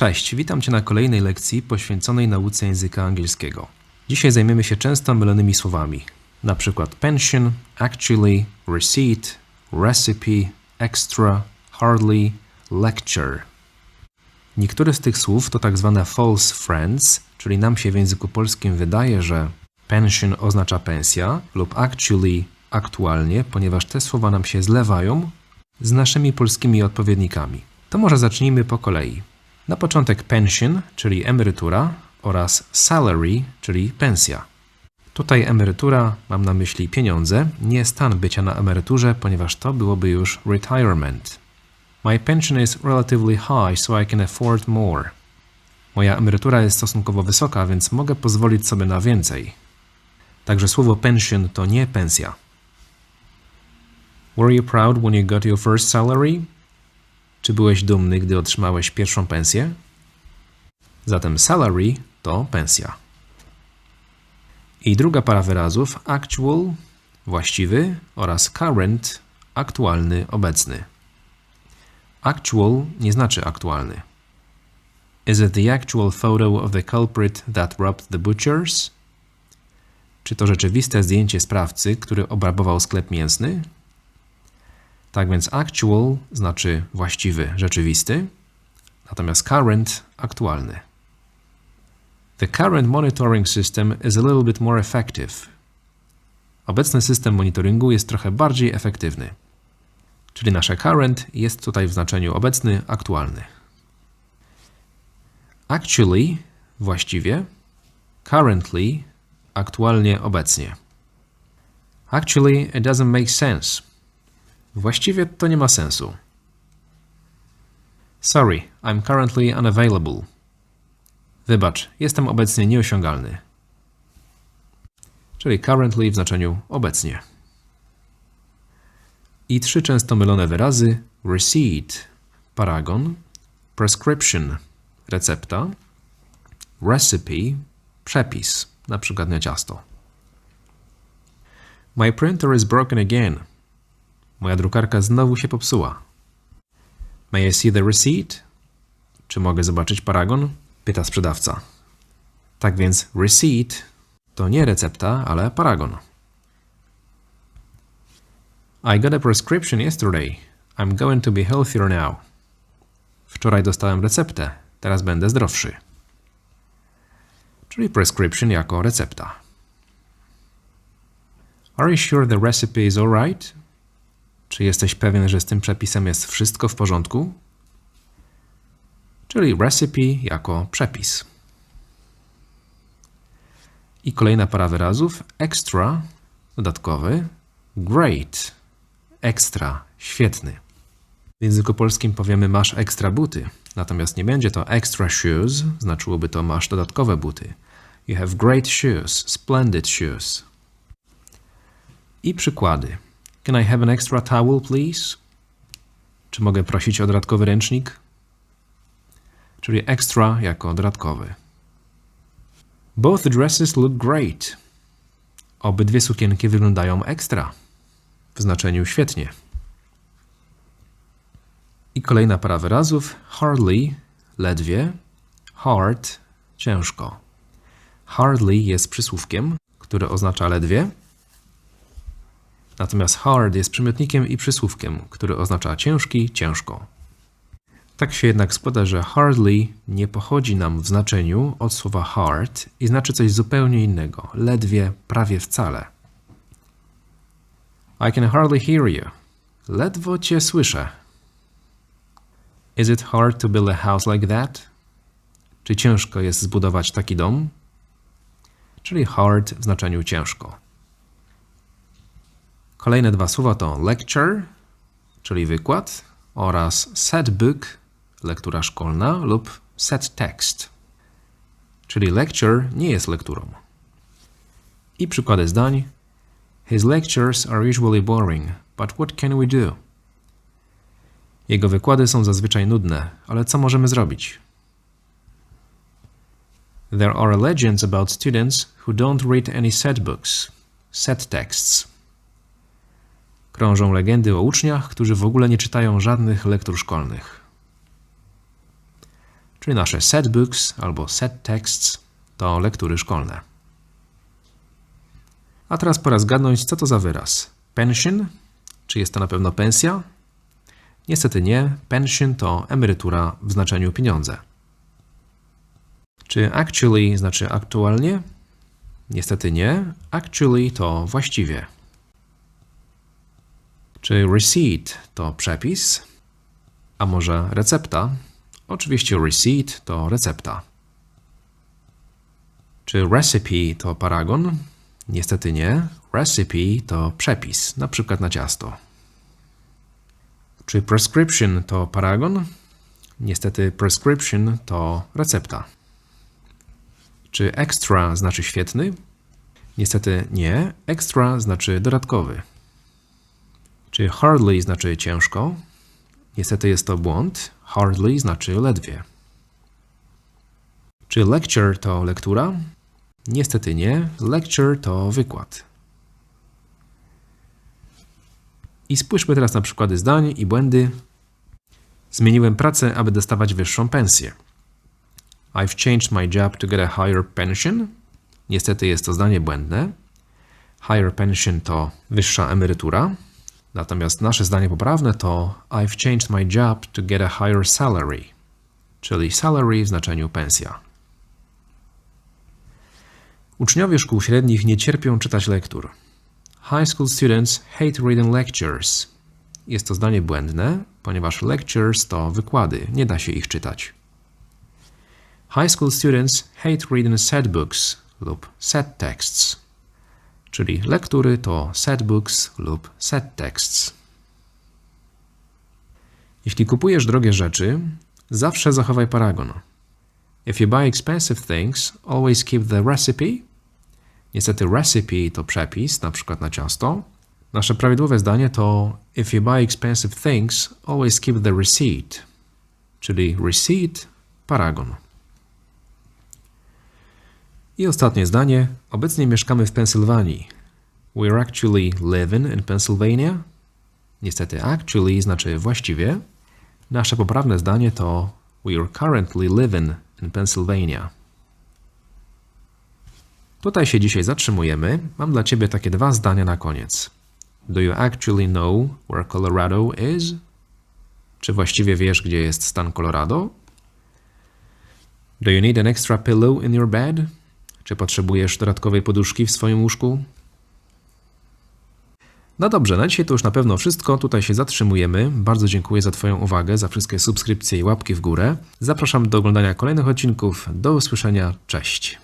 Cześć, witam Cię na kolejnej lekcji poświęconej nauce języka angielskiego. Dzisiaj zajmiemy się często mylonymi słowami, na przykład pension, actually, receipt, recipe, extra, hardly, lecture. Niektóre z tych słów to tak zwane false friends, czyli nam się w języku polskim wydaje, że pension oznacza pensja lub actually aktualnie, ponieważ te słowa nam się zlewają z naszymi polskimi odpowiednikami. To może zacznijmy po kolei. Na początek pension, czyli emerytura, oraz salary, czyli pensja. Tutaj emerytura, mam na myśli pieniądze, nie stan bycia na emeryturze, ponieważ to byłoby już retirement. My pension is relatively high, so I can afford more. Moja emerytura jest stosunkowo wysoka, więc mogę pozwolić sobie na więcej. Także słowo pension to nie pensja. Were you proud when you got your first salary? Czy byłeś dumny, gdy otrzymałeś pierwszą pensję? Zatem salary to pensja. I druga para wyrazów actual, właściwy oraz current, aktualny, obecny. Actual nie znaczy aktualny. Is it the actual photo of the culprit that robbed the butchers? Czy to rzeczywiste zdjęcie sprawcy, który obrabował sklep mięsny? Tak więc actual znaczy właściwy, rzeczywisty, natomiast current aktualny. The current monitoring system is a little bit more effective. Obecny system monitoringu jest trochę bardziej efektywny. Czyli nasze current jest tutaj w znaczeniu obecny, aktualny. Actually, właściwie, currently, aktualnie, obecnie. Actually, it doesn't make sense. Właściwie to nie ma sensu. Sorry, I'm currently unavailable. Wybacz, jestem obecnie nieosiągalny. Czyli currently w znaczeniu obecnie. I trzy często mylone wyrazy receipt, paragon, prescription, recepta, recipe, przepis, na przykład na ciasto. My printer is broken again. Moja drukarka znowu się popsuła. May I see the receipt? Czy mogę zobaczyć paragon? Pyta sprzedawca. Tak więc receipt to nie recepta, ale paragon. I got a prescription yesterday. I'm going to be healthier now. Wczoraj dostałem receptę, teraz będę zdrowszy. Czyli prescription jako recepta. Are you sure the recipe is alright? Czy jesteś pewien, że z tym przepisem jest wszystko w porządku? Czyli recipe jako przepis. I kolejna para wyrazów extra, dodatkowy, great, ekstra, świetny. W języku polskim powiemy masz ekstra buty, natomiast nie będzie to extra shoes, znaczyłoby to masz dodatkowe buty. You have great shoes, splendid shoes. I przykłady. Can I have an extra towel, please? Czy mogę prosić o dodatkowy ręcznik? Czyli extra jako dodatkowy. Both dresses look great. Obydwie sukienki wyglądają ekstra. W znaczeniu świetnie. I kolejna para wyrazów. Hardly, ledwie. Hard, ciężko. Hardly jest przysłówkiem, które oznacza ledwie. Natomiast hard jest przymiotnikiem i przysłówkiem, który oznacza ciężki, ciężko. Tak się jednak składa, że hardly nie pochodzi nam w znaczeniu od słowa hard i znaczy coś zupełnie innego, ledwie, prawie wcale. I can hardly hear you. Ledwo cię słyszę. Is it hard to build a house like that? Czy ciężko jest zbudować taki dom? Czyli hard w znaczeniu ciężko. Kolejne dwa słowa to lecture, czyli wykład, oraz set book, lektura szkolna, lub set text, czyli lecture nie jest lekturą. I przykłady zdań. His lectures are usually boring, but what can we do? Jego wykłady są zazwyczaj nudne, ale co możemy zrobić? There are legends about students who don't read any set books, set texts. Krążą legendy o uczniach, którzy w ogóle nie czytają żadnych lektur szkolnych. czyli nasze set books albo set texts to lektury szkolne. A teraz pora zgadnąć, co to za wyraz. Pension? Czy jest to na pewno pensja? Niestety nie. Pension to emerytura w znaczeniu pieniądze. Czy actually znaczy aktualnie? Niestety nie. Actually to właściwie. Czy receipt to przepis? A może recepta? Oczywiście receipt to recepta. Czy recipe to paragon? Niestety nie. Recipe to przepis, na przykład na ciasto. Czy prescription to paragon? Niestety prescription to recepta. Czy extra znaczy świetny? Niestety nie. Extra znaczy dodatkowy. Czy hardly znaczy ciężko? Niestety jest to błąd. Hardly znaczy ledwie. Czy lecture to lektura? Niestety nie. Lecture to wykład. I spójrzmy teraz na przykłady zdań i błędy. Zmieniłem pracę, aby dostawać wyższą pensję. I've changed my job to get a higher pension. Niestety jest to zdanie błędne. Higher pension to wyższa emerytura. Natomiast nasze zdanie poprawne to I've changed my job to get a higher salary, czyli salary w znaczeniu pensja. Uczniowie szkół średnich nie cierpią czytać lektur. High school students hate reading lectures. Jest to zdanie błędne, ponieważ lectures to wykłady, nie da się ich czytać. High school students hate reading set books lub set texts, czyli lektury to set books lub set texts. Jeśli kupujesz drogie rzeczy, zawsze zachowaj paragon. If you buy expensive things, always keep the recipe. Niestety recipe to przepis, na przykład na ciasto. Nasze prawidłowe zdanie to if you buy expensive things, always keep the receipt. Czyli receipt, paragon. I ostatnie zdanie. Obecnie mieszkamy w Pensylwanii. We're actually living in Pennsylvania. Niestety actually znaczy właściwie. Nasze poprawne zdanie to We're currently living in Pennsylvania. Tutaj się dzisiaj zatrzymujemy. Mam dla Ciebie takie dwa zdania na koniec. Do you actually know where Colorado is? Czy właściwie wiesz, gdzie jest stan Colorado? Do you need an extra pillow in your bed? Czy potrzebujesz dodatkowej poduszki w swoim łóżku? No dobrze, na dzisiaj to już na pewno wszystko. Tutaj się zatrzymujemy. Bardzo dziękuję za Twoją uwagę, za wszystkie subskrypcje i łapki w górę. Zapraszam do oglądania kolejnych odcinków. Do usłyszenia. Cześć.